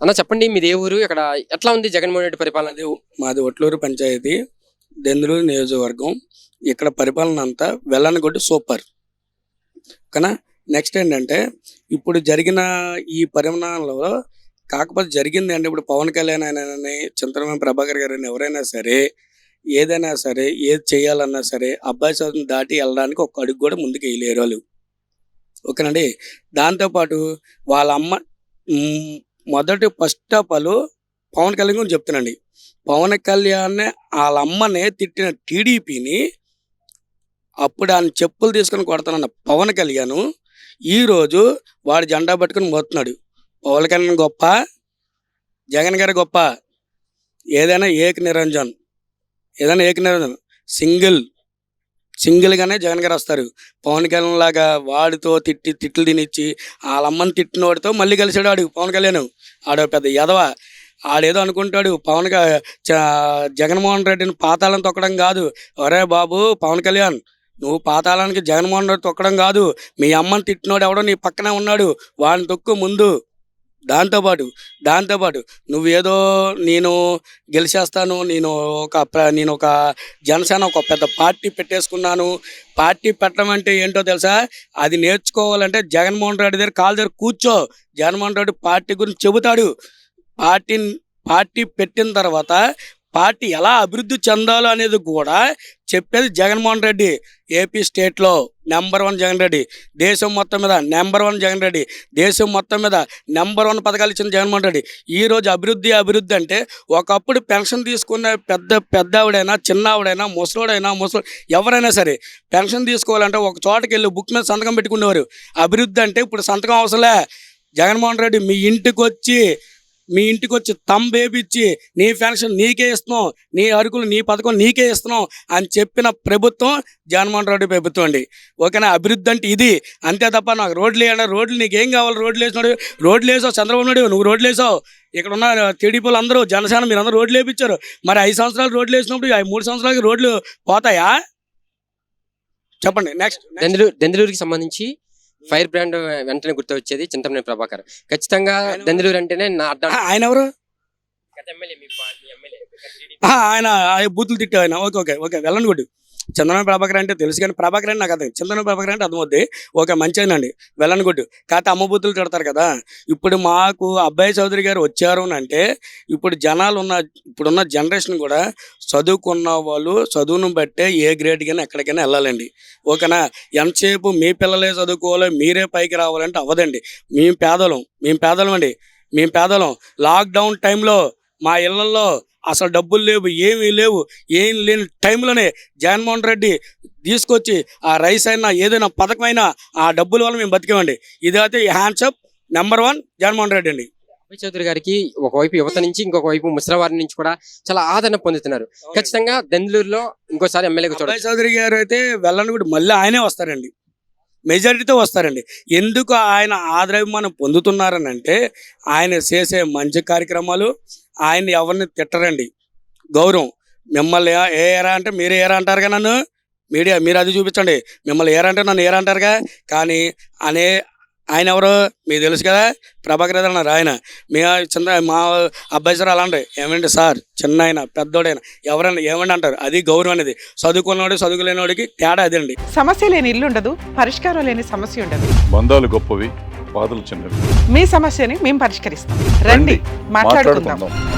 అన్న చెప్పండి మీది ఏ ఊరు? ఇక్కడ ఎట్లా ఉంది జగన్మోహన్ రెడ్డి పరిపాలన? మాది మాది ఒట్లూరు పంచాయతీ దెందులూరు నియోజకవర్గం. ఇక్కడ పరిపాలన అంతా వెళ్ళనగొడ్డు సూపర్. కానీ నెక్స్ట్ ఏంటంటే ఇప్పుడు జరిగిన ఈ పరిమాణంలో కాకపోతే జరిగింది అంటే ఇప్పుడు పవన్ కళ్యాణ్ అయినని చింతనమైన ప్రభాకర్ గారు ఎవరైనా సరే ఏదైనా సరే ఏది చేయాలన్నా సరే అబ్బాయి చదువుని దాటి వెళ్ళడానికి ఒక అడుగు కూడా ముందుకు వేయలేరు వాళ్ళు. ఓకేనండి? దాంతోపాటు వాళ్ళ అమ్మ మొదటి first of all Pawan Kalyan గురించి చెప్తానండి పవన్ కళ్యాణ్ వాళ్ళ అమ్మనే తిట్టిన టీడీపీని అప్పుడు ఆయన చెప్పులు తీసుకొని కొడతానన్న పవన్ కళ్యాణ్ ఈరోజు వాడు జెండా పట్టుకొని పోతున్నాడు. పవన్ కళ్యాణ్ గొప్ప జగన్ గారి గొప్ప. ఏదైనా ఏక నిరంజన్ ఏదైనా ఏక నిరంజన్ సింగిల్ సింగిల్గానే జగన్ గారు వస్తారు. పవన్ కళ్యాణ్ లాగా వాడితో తిట్టి తిట్లు తినిచ్చి వాళ్ళమ్మని తిట్టిన తిట్టినోడితో మళ్ళీ కలిసాడు ఆడు పవన్ కళ్యాణ్. ఆడ పెద్ద ఎదవ ఆడేదో అనుకుంటాడు పవన్ జగన్మోహన్ రెడ్డిని పాతాళం తొక్కడం కాదు. ఒరే బాబు పవన్ కళ్యాణ్ నువ్వు పాతాళానికి జగన్మోహన్ రెడ్డి తొక్కడం కాదు. మీ అమ్మని తిట్టినోడు ఎవడో నీ పక్కనే ఉన్నాడు. వాడిని తొక్కు ముందు. దాంతోపాటు దాంతోపాటు నువ్వేదో నేను గెలిచేస్తాను నేను ఒక నేను ఒక జనసేన ఒక పెద్ద పార్టీ పెట్టేసుకున్నాను. పార్టీ పెట్టడం అంటే ఏంటో తెలుసా? అది నేర్చుకోవాలంటే జగన్మోహన్ రెడ్డి దగ్గర కాలు దగ్గర కూర్చో. జగన్మోహన్ రెడ్డి పార్టీ గురించి చెబుతాడు. పార్టీ పార్టీ పెట్టిన తర్వాత పార్టీ ఎలా అభివృద్ధి చెందాలో అనేది కూడా చెప్పేది జగన్మోహన్ రెడ్డి. ఏపీ స్టేట్లో నెంబర్ వన్ జగన్ రెడ్డి. దేశం మొత్తం మీద నెంబర్ వన్ జగన్ రెడ్డి. దేశం మొత్తం మీద నెంబర్ వన్ పథకాలు ఇచ్చిన జగన్మోహన్ రెడ్డి. ఈ రోజు అభివృద్ధి అభివృద్ధి అంటే ఒకప్పుడు పెన్షన్ తీసుకున్న పెద్ద పెద్ద ఆవిడైనా చిన్న ఆవిడైనా ముసలోడైనా ముసలి ఎవరైనా సరే పెన్షన్ తీసుకోవాలంటే ఒక చోటకి వెళ్ళి బుక్ మీద సంతకం పెట్టుకునేవారు. అభివృద్ధి అంటే ఇప్పుడు సంతకం అవసరం జగన్మోహన్ రెడ్డి మీ ఇంటికి వచ్చి మీ ఇంటికి వచ్చి తంబేపిచ్చి నీ పెన్షన్ నీకే ఇస్తున్నాం నీ అరుకులు నీ పథకం నీకే ఇస్తున్నాం అని చెప్పిన ప్రభుత్వం జగన్మోహన్ రెడ్డి ప్రభుత్వం అండి. ఓకేనా? అభివృద్ధి అంటే ఇది. అంతే తప్ప నాకు రోడ్లు వేయండి. రోడ్లు నీకేం కావాలి? రోడ్లు వేసినాడు రోడ్లు వేసావు చంద్రబాబు నాయుడు నువ్వు రోడ్లు వేసావు. ఇక్కడ ఉన్న టీడీపీలు అందరూ జనసేన మీరు అందరూ రోడ్లు వేయించారు మరి ఐదు సంవత్సరాలు రోడ్లు వేసినప్పుడు ఈ మూడు సంవత్సరాలకి రోడ్లు పోతాయా? చెప్పండి నెక్స్ట్ దెందులూరు దెందులూరుకి సంబంధించి ఫైర్ బ్రాండ్ వెంటనే గుర్తు వచ్చేది చింతమనేని ప్రభాకర్. ఖచ్చితంగా దెందులూరు అంటేనే నా అడ్డా ఆయన ఎవరు? ఆయన బూతులు తిట్టే ఆయన. Okay okay okay. వెళ్ళండి గుడ్ చందన ప్రభాకర్ అంటే తెలుసు కానీ ప్రభాకర్ అంటే నాకు అర్థం చందన ప్రభాకర్ అంటే అర్థమవుద్ది. ఓకే మంచి ఆయన అండి. వెళ్ళండి గుడ్ కాకపోతే అమ్మ బూతులు తిడతారు కదా. ఇప్పుడు మాకు అబ్బాయి చౌదరి గారు వచ్చారు అని అంటే ఇప్పుడు జనాలు ఉన్న ఇప్పుడున్న జనరేషన్ కూడా చదువుకున్న వాళ్ళు చదువును బట్టే ఏ గ్రేడ్కైనా ఎక్కడికైనా వెళ్ళాలండి. ఓకేనా? ఎంతసేపు మీ పిల్లలే చదువుకోవాలి మీరే పైకి రావాలంటే అవ్వదండి. మేము పేదలం. మేము పేదలం అండి. మేము పేదలం. లాక్డౌన్ టైంలో మా ఇళ్ళలో అసలు డబ్బులు లేవు ఏమీ లేవు ఏం లేని టైంలోనే జగన్మోహన్ రెడ్డి తీసుకొచ్చి ఆ రైస్ అయినా ఏదైనా పథకమైనా ఆ డబ్బుల వల్ల మేము బతికామండి. ఇదైతే hands up number one Jaganmohan Reddy అండి. అభయ్ చౌదరి గారికి ఒకవైపు యువత నుంచి ఇంకొక వైపు ముసలివారి నుంచి కూడా చాలా ఆదరణ పొందుతున్నారు. ఖచ్చితంగా దెందులూరులో ఇంకోసారి ఎమ్మెల్యేగా చూడాలి చౌదరి గారు అయితే వెళ్ళని కూడా మళ్ళీ ఆయనే వస్తారండి. మెజారిటీతో వస్తారండి. ఎందుకు ఆయన ఆదరాభిమానం పొందుతున్నారని అంటే ఆయన చేసే మంచి కార్యక్రమాలు ఆయన ఎవరిని తిట్టరండి? గౌరవం. మిమ్మల్ని ఏ- ఏరా అంటే మీరు ఏరా అంటారుగా నన్ను? మీడియా మీరు అది చూపించండి. మిమ్మల్ని ఏరా అంటే నన్ను ఏరా అంటారుగా? కానీ అనే ఆయన ఎవరు? మీకు తెలుసు కదా ప్రభాకర్ రెడ్డి అన్నారు ఆయన. మీ చిన్న మా అబ్బాయి సార్ అలా అంటారు ఏమండి సార్? చిన్న ఆయన పెద్దోడైనా. ఎవరైనా ఏమండి అంటారు? అది గౌరవం అనేది. చదువుకున్నవాడు చదువుకులేనివాడికి తేడా అదండి సమస్య లేని ఇల్లు ఉండదు పరిష్కారం లేని సమస్య ఉండదు. బంధాలు గొప్పవి బాధలు చిన్నవి. మీ సమస్యని మేము పరిష్కరిస్తాం. రండి మాట్లాడుకుందాం.